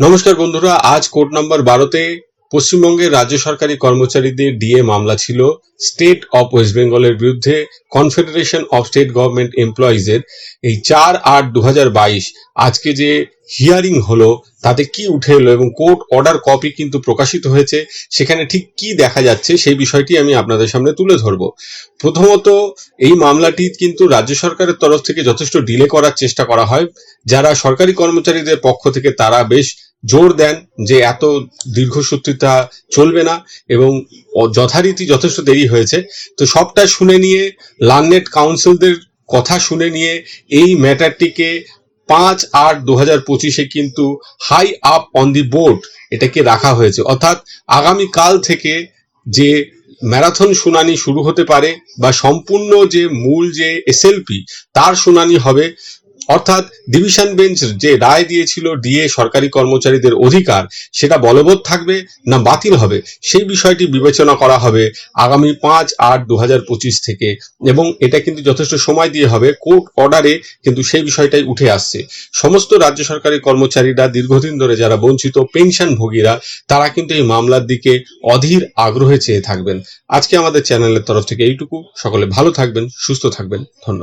নমস্কার বন্ধুরা, আজ কোর্ট নাম্বার বারোতে পশ্চিমবঙ্গের রাজ্য সরকারি কর্মচারীদের ডিএ মামলা ছিল। স্টেট অফ ওয়েস্ট বেঙ্গলের বিরুদ্ধে কনফেডারেশন অফ স্টেট গভর্নমেন্ট এমপ্লয়িজের এই চার আট দু আজকে যে হিয়ারিং হলো, তাতে কি উঠে এলো এবং কোর্ট অর্ডার কপি কিন্তু প্রকাশিত হয়েছে, সেখানে ঠিক কি দেখা যাচ্ছে সেই বিষয়টি আমি আপনাদের সামনে তুলে ধরবো। প্রথমত, এই মামলাটি কিন্তু রাজ্য সরকারের তরফ থেকে যথেষ্ট ডিলে করার চেষ্টা করা হয়। যারা সরকারি কর্মচারীদের পক্ষ থেকে তারা বেশ জোর দেন যে এত দীর্ঘসূত্রিতা চলবে না এবং যথারীতি যথেষ্ট দেরি হয়েছে। তো সবটা শুনে নিয়ে লার্নেট কাউন্সিলদের কথা শুনে নিয়ে, এই ম্যাটারটিকে পাঁচ আট দু হাজার পঁচিশে কিন্তু high up on the board এটাকে রাখা হয়েছে। অর্থাৎ আগামী কাল থেকে যে ম্যারাথন শুনানি শুরু হতে পারে বা সম্পূর্ণ যে মূল যে এসএলপি তার শুনানি হবে। অর্থাৎ ডিভিশন বেঞ্চ যে রায় দিয়েছিল ডিএ সরকারি কর্মচারীদের অধিকার, সেটা বলবৎ থাকবে না বাতিল হবে? সেই বিষয়টি বিবেচনা করা হবে আগামী পাঁচ আট দু থেকে। এবং এটা কিন্তু যথেষ্ট সময় দিয়ে হবে, কোর্ট অর্ডারে কিন্তু সেই বিষয়টাই উঠে আসছে। সমস্ত রাজ্য সরকারি কর্মচারীরা দীর্ঘদিন ধরে যারা বঞ্চিত পেনশন ভোগীরা তারা কিন্তু এই মামলার দিকে অধীর আগ্রহে চেয়ে থাকবেন। আজকে আমাদের চ্যানেলের তরফ থেকে এইটুকু। সকলে ভালো থাকবেন, সুস্থ থাকবেন। ধন্যবাদ।